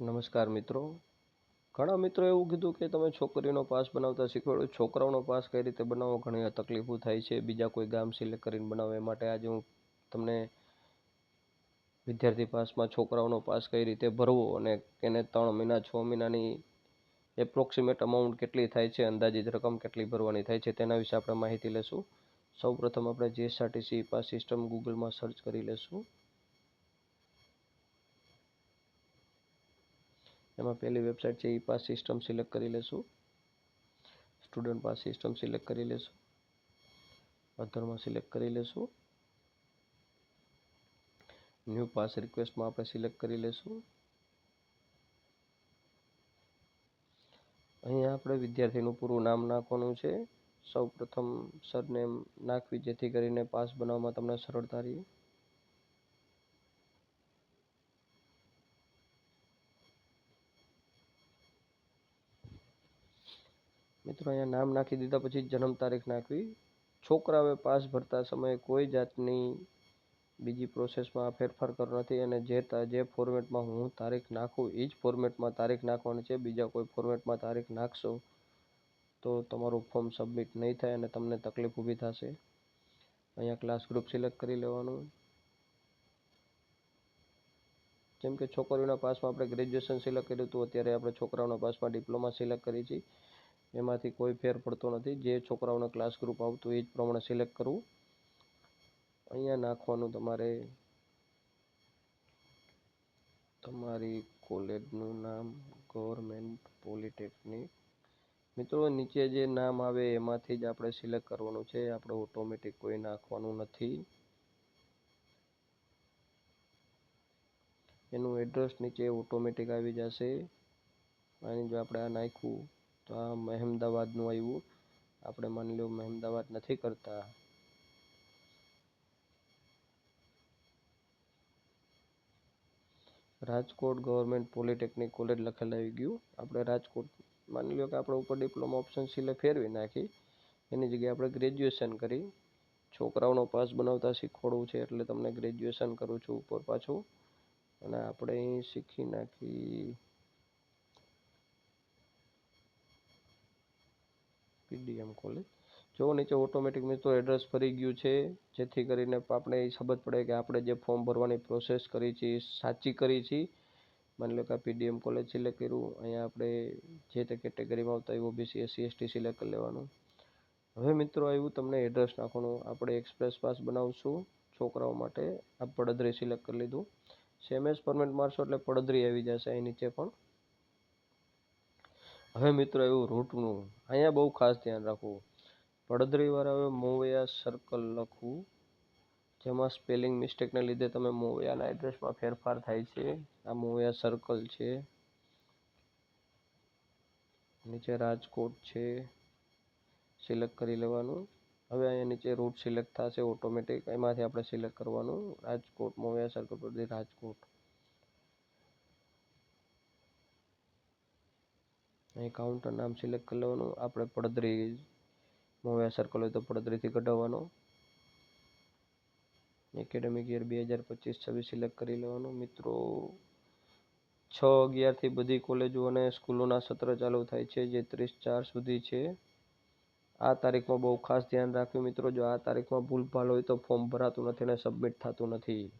નમસ્કાર મિત્રો. ઘણા મિત્રો એવું કીધું કે તમે છોકરીઓનો પાસ બનાવતા શીખવાડો. છોકરાઓનો પાસ કઈ રીતે બનાવવો ઘણી તકલીફો થાય છે. બીજા કોઈ ગામ સિલેક્ટ કરીને બનાવે. માટે આજે હું તમને વિદ્યાર્થી પાસમાં છોકરાઓનો પાસ કઈ રીતે ભરવો અને એને ત્રણ મહિના, છ મહિનાની એપ્રોક્સિમેટ અમાઉન્ટ કેટલી થાય છે, અંદાજિત રકમ કેટલી ભરવાની થાય છે, તેના વિશે આપણે માહિતી લેશું. સૌપ્રથમ આપણે જીએસઆરટીસી પાસ સિસ્ટમ ગૂગલમાં સર્ચ કરી લેશું. એમાં પહેલી વેબસાઇટ છે, ઈ પાસ સિસ્ટમ સિલેક્ટ કરી લેશું. સ્ટુડન્ટ પાસ સિસ્ટમ સિલેક્ટ કરી લેશું. અધરમાં સિલેક્ટ કરી લેશું. ન્યૂ પાસ રિક્વેસ્ટમાં આપણે સિલેક્ટ કરી લેશું. અહીંયા આપણે વિદ્યાર્થીનું પૂરું નામ નાખવાનું છે. સૌ પ્રથમ સરનેમ નાખવી, જેથી કરીને પાસ બનાવવામાં તમને સરળતા રહે. મિત્રો અહીંયા નામ નાખી દીધા પછી જન્મ તારીખ નાખવી. છોકરાઓએ પાસ ભરતા સમયે કોઈ જાતની બીજી પ્રોસેસમાં ફેરફાર કરવો નથી અને જે જે ફોર્મેટમાં હું તારીખ નાખું એ જ ફોર્મેટમાં તારીખ નાખવાની છે. બીજા કોઈ ફોર્મેટમાં તારીખ નાખશો તો તમારું ફોર્મ સબમિટ નહીં થાય અને તમને તકલીફ ઊભી થશે. અહીંયા ક્લાસ ગ્રુપ સિલેક્ટ કરી લેવાનું. જેમ કે છોકરીઓના પાસમાં આપણે ગ્રેજ્યુએશન સિલેક્ટ કર્યું હતું, અત્યારે આપણે છોકરાઓના પાસમાં ડિપ્લોમા સિલેક્ટ કરી છે. એમાંથી કોઈ ફેર પડતો નથી. જે છોકરાઓના ક્લાસ ગ્રુપ આવતું એ જ પ્રમાણે સિલેક્ટ કરવું. અહીંયા નાખવાનું તમારે તમારી કોલેજનું નામ ગવર્મેન્ટ પોલિટેકનિક મિત્રો, નીચે જે નામ આવે એમાંથી જ આપણે સિલેક્ટ કરવાનું છે. આપણે ઓટોમેટિક કોઈ નાખવાનું નથી. એનું એડ્રેસ નીચે ઓટોમેટિક આવી જશે. અને જો આપણે આ નાખ્યું તો આ મહેમદાવાદનું આવ્યું. આપણે માની લો મહેમદાવાદ નથી કરતા. રાજકોટ ગવર્મેન્ટ પોલિટેકનિક કોલેજ લખેલ આવી ગયું. આપણે રાજકોટ માની લો કે આપણે ઉપર ડિપ્લોમા ઓપ્શન સિલે ફેરવી નાખી. એની જગ્યાએ આપણે ગ્રેજ્યુએશન કરી. છોકરાઓનો પાસ બનાવતા શીખવાડવું છે એટલે તમને ગ્રેજ્યુએશન કરું છું ઉપર પાછું. અને આપણે અહીં શીખી નાખી. પીડીએમ કોલેજ જો નીચે ઓટોમેટિક મિત્રો એડ્રેસ ફરી ગયું છે, જેથી કરીને આપણે એ ખબર પડે કે આપણે જે ફોર્મ ભરવાની પ્રોસેસ કરી છે એ સાચી કરી છે. માની લો કે આ પીડીએમ કોલેજ સિલેક્ટ કર્યું, અહીંયા આપણે જે તે કેટેગરીમાં આવતા હોય ઓબીસી એસસી એસટી સિલેક્ટ કરી લેવાનું. હવે મિત્રો આવ્યું તમને એડ્રેસ નાખવાનું. આપણે એક્સપ્રેસ પાસ બનાવશું, છોકરાઓ માટે આ પડદરી સિલેક્ટ કરી લીધું. સેમ એઝ પરમેન્ટ મારશો એટલે પડદરી આવી જશે અહીં નીચે પણ. હવે મિત્રો, એવું રૂટનું અહીંયા બહુ ખાસ ધ્યાન રાખવું. પડદરીવાળા હવે મોવૈયા સર્કલ લખવું, જેમાં સ્પેલિંગ મિસ્ટેકને લીધે તમે મોવૈયાના એડ્રેસમાં ફેરફાર થાય છે. આ મોવયા સર્કલ છે. નીચે રાજકોટ છે. સિલેક્ટ કરી લેવાનું. હવે અહીંયા નીચે રૂટ સિલેક્ટ થશે ઓટોમેટિક એમાંથી આપણે સિલેક્ટ કરવાનું. રાજકોટ, મોવયા સર્કલ પરથી રાજકોટ અહીં કાઉન્ટર નામ સિલેક્ટ કરી લેવાનું. આપણે પડદરી મોવ્યા સર્કલ હોય તો પડદરીથી કઢાવવાનો. એકેડેમિક યર બે હજાર પચીસ છવ્વીસ સિલેક્ટ કરી લેવાનું. મિત્રો, છ અગિયારથી બધી કોલેજો અને સ્કૂલોના સત્ર ચાલુ થાય છે, જે ત્રીસ ચાર સુધી છે. આ તારીખમાં બહુ ખાસ ધ્યાન રાખવું મિત્રો. જો આ તારીખમાં ભૂલભાલ હોય તો ફોર્મ ભરાતું નથી અને સબમિટ થતું નથી.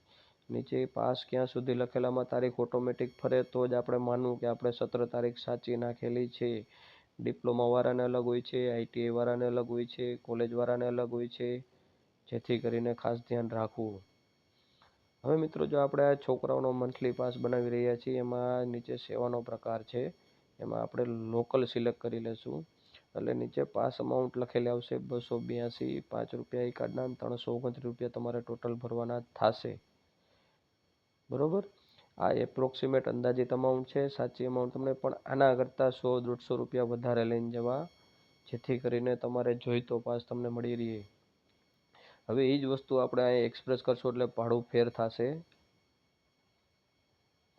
નીચે પાસ ક્યાં સુધી લખેલામાં તારીખ ઓટોમેટિક ફરે તો જ આપણે માનવું કે આપણે સત્ર તારીખ સાચી નાખેલી છે. ડિપ્લોમાવાળાને અલગ હોય છે આઈટીઆઈ વાળાને અલગ હોય છે કોલેજવાળાને અલગ હોય છે. જેથી કરીને ખાસ ધ્યાન રાખવું. હવે મિત્રો જો આપણે આ છોકરાઓનો મંથલી પાસ બનાવી રહ્યા છીએ, એમાં નીચે સેવાનો પ્રકાર છે. એમાં આપણે લોકલ સિલેક્ટ કરી લેશું. એટલે નીચે પાસ અમાઉન્ટ લખેલી આવશે બસો બ્યાસી, પાંચ રૂપિયા એ કાર્ડના ત્રણસો ઓગણત્રીસ રૂપિયા તમારે ટોટલ ભરવાના થશે. બરોબર? આ એપ્રોક્સિમેટ અંદાજિત અમાઉન્ટ છે. સાચી અમાઉન્ટ તમને પણ આના કરતાં સો, દોઢસો રૂપિયા વધારે લઈને જવા, જેથી કરીને તમારે જોઈતો પાસ તમને મળી રહે. હવે એ જ વસ્તુ આપણે અહીં એક્સપ્રેસ કરશું એટલે ભાડું ફેર થશે.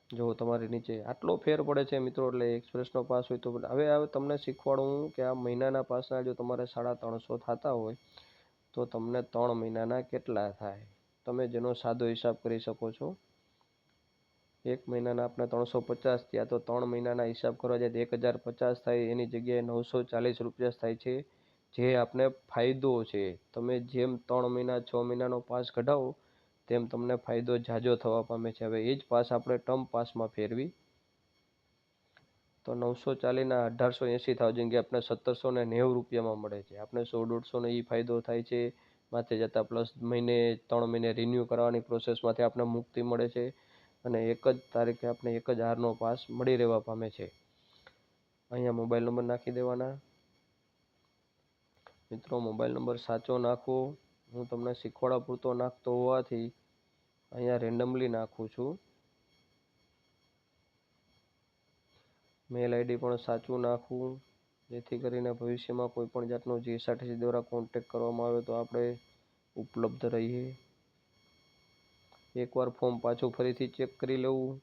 જો તમારી નીચે આટલો ફેર પડે છે મિત્રો, એટલે એક્સપ્રેસનો પાસ હોય તો હવે હવે તમને શીખવાડું કે આ મહિનાના પાસના જો તમારે સાડા ત્રણસો થતા હોય, તો તમને ત્રણ મહિનાના કેટલા થાય? તમે જેનો સાદો હિસાબ કરી શકો છો. એક મહિનાના આપણે ત્રણસો પચાસ થયા તો ત્રણ મહિનાના હિસાબ કરવા જાય તો એક હજાર પચાસ થાય, એની જગ્યાએ નવસો ચાલીસ રૂપિયા થાય છે. જે આપને ફાયદો છે. તમે જેમ ત્રણ મહિના, છ મહિનાનો પાસ કઢાવો, તેમ તમને ફાયદો ઝાઝો થવા પામે છે. હવે એ જ પાસ આપણે ટર્મ પાસમાં ફેરવી. તો નવસો ચાલીસના અઢારસો એંસી થાઉઝન્ડ કે આપણે સત્તરસો ને નેવું રૂપિયામાં મળે છે. આપણે સો દોઢસોનો એ ફાયદો થાય છે. માથે જતાં પ્લસ મહિને, ત્રણ મહિને રિન્યૂ કરવાની પ્રોસેસમાંથી આપણે મુક્તિ મળે છે. અને એક જ તારીખે આપણે એક જ હારનો પાસ મળી રહેવા પામે છે. અહીંયા મોબાઈલ નંબર નાખી દેવાના. મિત્રો, મોબાઈલ નંબર સાચો નાખવો હું તમને શીખવાડા પૂરતો નાખતો હોવાથી અહીંયા રેન્ડમલી નાખું છું. મેલ આઈડી પણ સાચું નાખવું જેથી કરીને ભવિષ્યમાં કોઈ પણ જાતનો જીએસઆરટીસી દ્વારા કોન્ટેક કરવામાં આવે તો આપણે ઉપલબ્ધ રહીએ. એકવાર ફોર્મ પાછું ફરીથી ચેક કરી લેવું.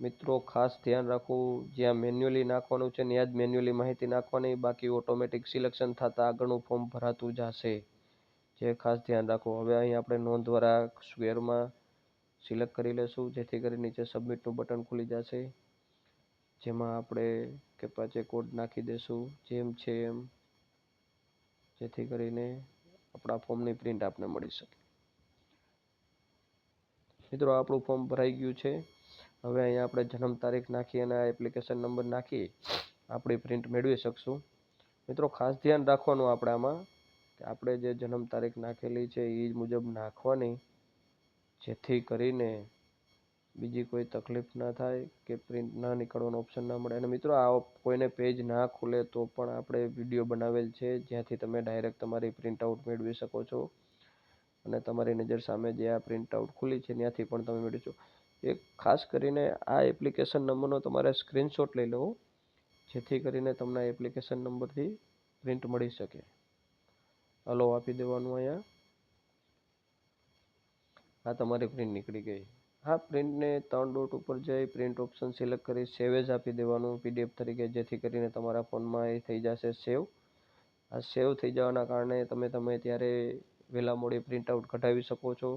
મિત્રો, ખાસ ધ્યાન રાખવું. જ્યાં મેન્યુઅલી નાખવાનું છે ત્યાં જ મેન્યુઅલી માહિતી નાખવાની, બાકી ઓટોમેટિક સિલેક્શન થતાં આગળનું ફોર્મ ભરાતું જશે. જે ખાસ ધ્યાન રાખો. હવે અહીં આપણે નોંધ દ્વારા સ્ક્વેરમાં સિલેક્ટ કરી લેશું, જેથી કરી નીચે સબમિટનું બટન ખુલી જશે. જેમાં આપણે કેપાચે કોડ નાખી દેશું. જેમ છે એમ. જેથી કરીને આપણા ફોર્મની પ્રિન્ટ આપને મળી શકે. મિત્રો, આપણું ફોર્મ ભરાઈ ગયું છે. હવે અહીંયા આપણે જન્મ તારીખ નાખી અને એપ્લિકેશન નંબર નાખી આપણી પ્રિન્ટ મેળવી શકશું. મિત્રો, ખાસ ધ્યાન રાખવાનું આપણે આમાં કે આપણે જે જન્મ તારીખ નાખેલી છે એ મુજબ નાખવાની, જેથી કરીને બીજી કોઈ તકલીફ ના થાય કે પ્રિન્ટ ના નીકળવાનો ઓપ્શન ના મળે. અને મિત્રો, આ કોઈને પેજ ના ખુલે તો પણ આપણે વીડિયો બનાવેલ છે, જ્યાંથી તમે ડાયરેક્ટ તમારી પ્રિન્ટ આઉટ મેળવી શકો છો. અને તમારી નજર સામે જે આ પ્રિન્ટ આઉટ ખુલી છે, ત્યાંથી પણ તમે મેળવી શકો એક ખાસ કરીને આ એપ્લિકેશન નંબરનો તમારે સ્ક્રીનશોટ લઈ લેવો, જેથી કરીને તમને એપ્લિકેશન નંબરથી પ્રિન્ટ મળી શકે. હલો, આપી દેવાનું અહીંયા. હા, તમારી પ્રિન્ટ નીકળી ગઈ. હા પ્રિન્ટને ત્રણ ડોટ ઉપર જઈ પ્રિન્ટ ઓપ્શન સિલેક્ટ કરી સેવ જ આપી દેવાનું પીડીએફ તરીકે, જેથી કરીને તમારા ફોનમાં એ થઈ જશે સેવ આ સેવ થઈ જવાના કારણે તમે તમે ત્યારે વહેલા મોડી પ્રિન્ટ આઉટ કઢાવી શકો છો.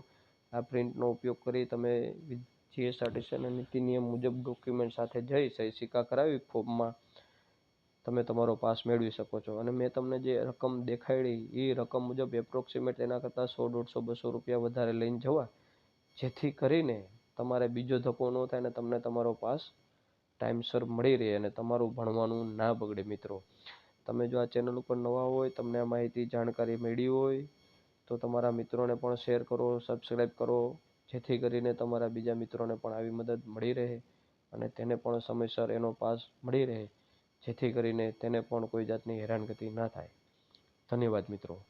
આ પ્રિન્ટનો ઉપયોગ કરી તમે જીએસઆરટીસીના નીતિ નિયમ મુજબ ડોક્યુમેન્ટ સાથે જઈ સહી સિક્કા કરાવી ફોર્મમાં તમે તમારો પાસ મેળવી શકો છો. અને મેં તમને જે રકમ દેખાડી એ રકમ મુજબ એપ્રોક્સિમેટ એના કરતાં સો, દોઢસો, બસો રૂપિયા વધારે લઈને જવા. જેથી કરીને તમારે બીજો ધક્કો ન થાય અને તમને તમારો પાસ ટાઈમસર મળી રહે અને તમારું ભણવાનું ના બગડે મિત્રો. તમે જો આ ચેનલ ઉપર નવા હોય, તમને આ માહિતી જાણકારી મળી હોય તો તમારા મિત્રોને પણ શેર કરો સબસ્ક્રાઈબ કરો, જેથી કરીને તમારા બીજા મિત્રોને પણ આવી મદદ મળી રહે અને તેને પણ સમયસર એનો પાસ મળી રહે, જેથી કરીને તેને પણ કોઈ જાતની હેરાનગતિ ના થાય. ધન્યવાદ મિત્રો.